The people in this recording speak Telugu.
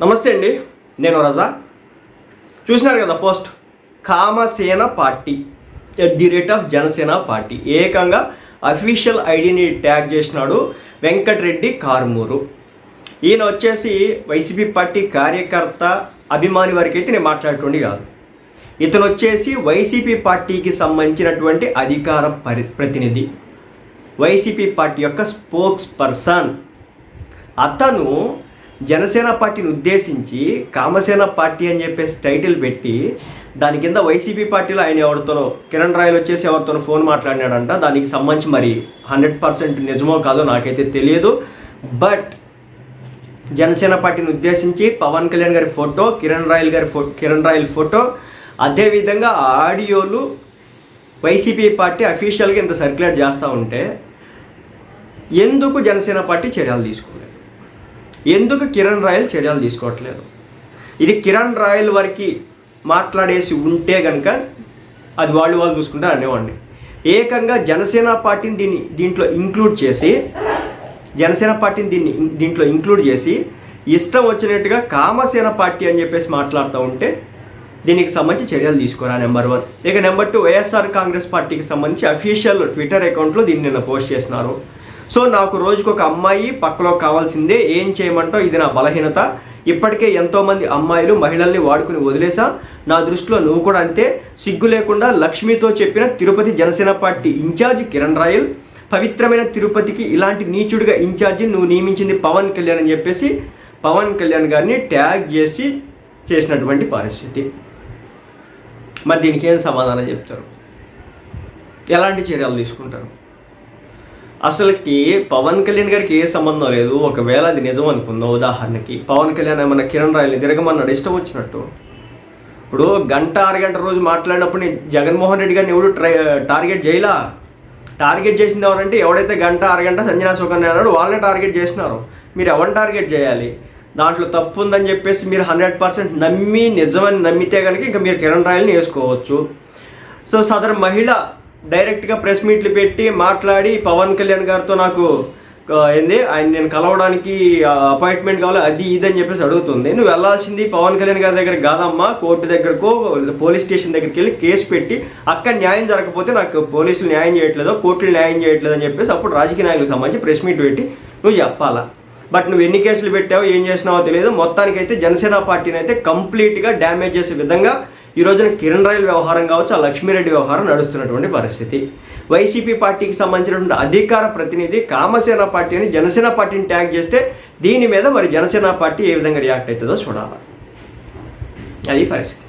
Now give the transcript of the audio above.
నమస్తే అండి నేను రజా. చూసినారు కదా post? కామసేన party at the rate of Janasena party. ఏకంగా అఫీషియల్ ఐడిని ట్యాగ్ చేసినాడు వెంకటరెడ్డి కార్మూరు. ఈయన వచ్చేసి వైసీపీ పార్టీ కార్యకర్త అభిమాని వరకైతే అయితే నేను మాట్లాడుతుండే కాదు. ఇతను వచ్చేసి వైసీపీ పార్టీకి సంబంధించినటువంటి అధికార పరి ప్రతినిధి. వైసీపీ పార్టీ యొక్క స్పోక్స్ పర్సన్ అతను జనసేన పార్టీని ఉద్దేశించి కామసేన పార్టీ అని చెప్పేసి టైటిల్ పెట్టి దాని కింద వైసీపీ పార్టీలో ఆయన ఎవరితోనో కిరణ్ రాయలు వచ్చేసి ఎవరితోనో ఫోన్ మాట్లాడినాడంట. దానికి సంబంధించి మరి హండ్రెడ్ పర్సెంట్ నిజమో కాదో నాకైతే తెలియదు. బట్ జనసేన పార్టీని ఉద్దేశించి పవన్ కళ్యాణ్ గారి ఫోటో కిరణ్ రాయల్ గారి ఫో కిరణ్ రాయల్ ఫోటో అదేవిధంగా ఆ ఆడియోలు వైసీపీ పార్టీ అఫీషియల్గా ఇంత సర్క్యులేట్ చేస్తూ ఉంటే ఎందుకు జనసేన పార్టీ చర్యలు తీసుకోలేదు? ఎందుకు కిరణ్ రాయల్ చర్యలు తీసుకోవట్లేదు? ఇది కిరణ్ రాయల్ వరకు మాట్లాడేసి ఉంటే కనుక అది వాళ్ళు వాళ్ళు చూసుకుంటారు అనేవాడిని. ఏకంగా జనసేన పార్టీని దీన్ని దీంట్లో ఇంక్లూడ్ చేసి జనసేన పార్టీని దీన్ని దీంట్లో ఇంక్లూడ్ చేసి ఇష్టం వచ్చినట్టుగా కామసేన పార్టీ అని చెప్పేసి మాట్లాడుతూ ఉంటే దీనికి సంబంధించి చర్యలు తీసుకోరా నెంబర్ వన్. ఇక నెంబర్ టూ వైఎస్ఆర్ కాంగ్రెస్ పార్టీకి సంబంధించి అఫీషియల్ ట్విట్టర్ అకౌంట్లో దీన్ని నిన్న పోస్ట్ చేసినారు. సో నాకు రోజుకు ఒక అమ్మాయి పక్కలో కావాల్సిందే ఏం చేయమంటావు? ఇది నా బలహీనత. ఇప్పటికే ఎంతోమంది అమ్మాయిలు మహిళల్ని వాడుకుని వదిలేసా నా దృష్టిలో నువ్వు కూడా అంతే. సిగ్గు లేకుండా లక్ష్మితో చెప్పిన తిరుపతి జనసేన పార్టీ ఇన్ఛార్జ్ కిరణ్ రాయల్ పవిత్రమైన తిరుపతికి ఇలాంటి నీచుడిగా ఇన్ఛార్జి నువ్వు నియమించింది పవన్ కళ్యాణ్ అని చెప్పేసి పవన్ కళ్యాణ్ గారిని ట్యాగ్ చేసి చేసినటువంటి పరిస్థితి. మరి దీనికి ఏం సమాధానం చెప్తారు? ఎలాంటి చర్యలు తీసుకుంటారు? అసలుకి పవన్ కళ్యాణ్ గారికి ఏ సంబంధం లేదు. ఒకవేళ అది నిజం అనుకుందాం ఉదాహరణకి. పవన్ కళ్యాణ్ ఏమన్నా కిరణ్ రాయల్ని తిరగమన్నాడు? ఇష్టం వచ్చినట్టు. ఇప్పుడు గంట అరగంట రోజు మాట్లాడినప్పుడు నేను జగన్మోహన్ రెడ్డి గారిని ఎవడు ట్రై టార్గెట్ చేయలా? టార్గెట్ చేసింది ఎవరంటే ఎవడైతే గంట అరగంట సంజనా సుకన్య అన్నాడు వాళ్ళనే టార్గెట్ చేసినారు. మీరు ఎవరిని టార్గెట్ చేయాలి? దాంట్లో తప్పు ఉందని చెప్పేసి మీరు హండ్రెడ్ పర్సెంట్ నమ్మి నిజమని నమ్మితే కనుక ఇంకా మీరు కిరణ్ రాయల్ని వేసుకోవచ్చు. సో సదరు మహిళ డైరెక్ట్గా ప్రెస్ మీట్లు పెట్టి మాట్లాడి పవన్ కళ్యాణ్ గారితో నాకు ఏంది ఆయన నేను కలవడానికి అపాయింట్మెంట్ కావాలి అది ఇది అని చెప్పేసి అడుగుతుంది. నువ్వు వెళ్ళాల్సింది పవన్ కళ్యాణ్ గారి దగ్గర కాదమ్మా కోర్టు దగ్గరకు పోలీస్ స్టేషన్ దగ్గరికి వెళ్ళి కేసు పెట్టి అక్కడ న్యాయం జరగకపోతే నాకు పోలీసులు న్యాయం చేయట్లేదు కోర్టులు న్యాయం చేయట్లేదు అని చెప్పేసి అప్పుడు రాజకీయ నాయకులకు సంబంధించి ప్రెస్ మీట్ పెట్టి నువ్వు చెప్పాలా? బట్ నువ్వు ఎన్ని కేసులు పెట్టావో ఏం చేసినావో తెలియదు. మొత్తానికైతే జనసేన పార్టీని అయితే కంప్లీట్గా డ్యామేజ్ చేసే విధంగా ఈ రోజున కిరణ్ రాయల్ వ్యవహారం కావచ్చు ఆ లక్ష్మీరెడ్డి వ్యవహారం నడుస్తున్నటువంటి పరిస్థితి. వైసీపీ పార్టీకి సంబంధించినటువంటి అధికార ప్రతినిధి కామసేన పార్టీని జనసేన పార్టీని ట్యాగ్ చేస్తే దీని మీద మరి జనసేన పార్టీ ఏ విధంగా రియాక్ట్ అవుతుందో చూడాలి. అది పరిస్థితి.